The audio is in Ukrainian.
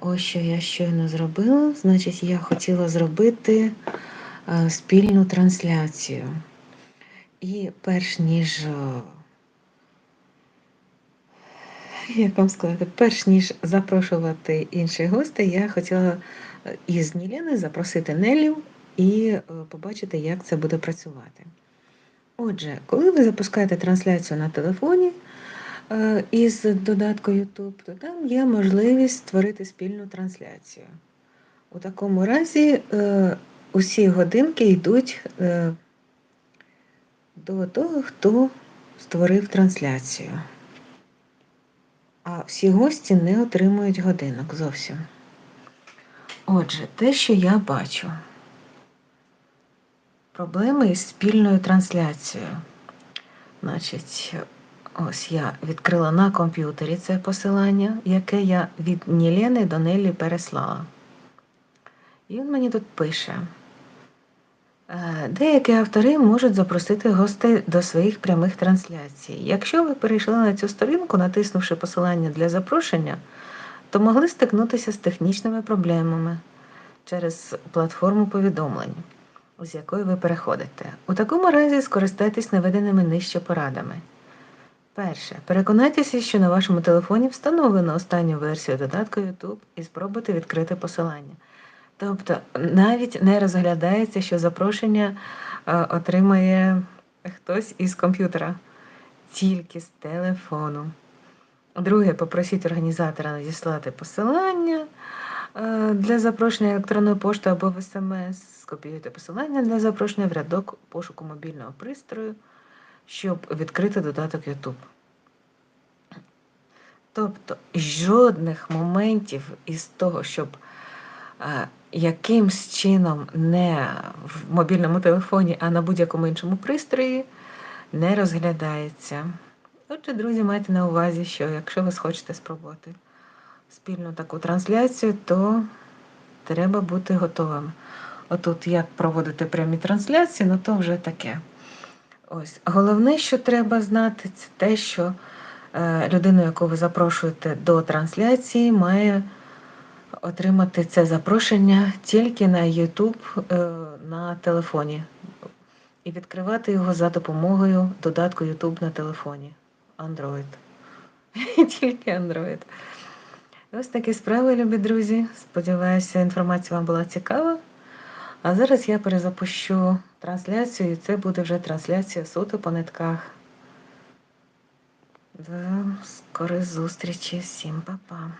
Ось що я щойно зробила. Значить, я хотіла зробити е, спільну трансляцію. І перш ніж, е, як вам сказати, перш ніж запрошувати інших гостей, я хотіла е, із Нілени запросити Нелю і побачити, як це буде працювати. Отже, коли ви запускаєте трансляцію на телефоні із додатку YouTube, то там є можливість створити спільну трансляцію. У такому разі е, усі годинки йдуть е, до того, хто створив трансляцію. А всі гості не отримують годинок зовсім. Отже, те, що я бачу. Проблеми із спільною трансляцією. Значить, ось я відкрила на комп'ютері це посилання, яке я від Нілени до Нелі переслала. І він мені тут пише. «Е, Деякі автори можуть запросити гостей до своїх прямих трансляцій. Якщо ви перейшли на цю сторінку, натиснувши посилання для запрошення, то могли стикнутися з технічними проблемами через платформу повідомлень, з якої ви переходите. У такому разі скористайтесь наведеними нижче порадами. Перше. Переконайтеся, що на вашому телефоні встановлено останню версію додатку YouTube і спробуйте відкрити посилання. Тобто навіть не розглядається, що запрошення е, отримає хтось із комп'ютера, тільки з телефону. Друге, попросіть організатора надіслати посилання е, для запрошення електронною поштою або в СМС. Скопіюйте посилання для запрошення в рядок пошуку мобільного пристрою, щоб відкрити додаток YouTube. Тобто жодних моментів із того, щоб е, якимсь чином не в мобільному телефоні, а на будь-якому іншому пристрої не розглядається. Отже, друзі, майте на увазі, що якщо ви схочете спробувати спільну таку трансляцію, то треба бути готовим. Отут як проводити прямі трансляції, ну то вже таке. Ось. Головне, що треба знати, це те, що е, людину, яку ви запрошуєте до трансляції, має отримати це запрошення тільки на YouTube е, на телефоні і відкривати його за допомогою додатку YouTube на телефоні. Android. Тільки Android. Ось такі справи, любі друзі. Сподіваюся, інформація вам була цікава. А зараз я перезапущу трансляцію, і це буде вже трансляція суто по нитках. До скорої зустрічі, всім па-па.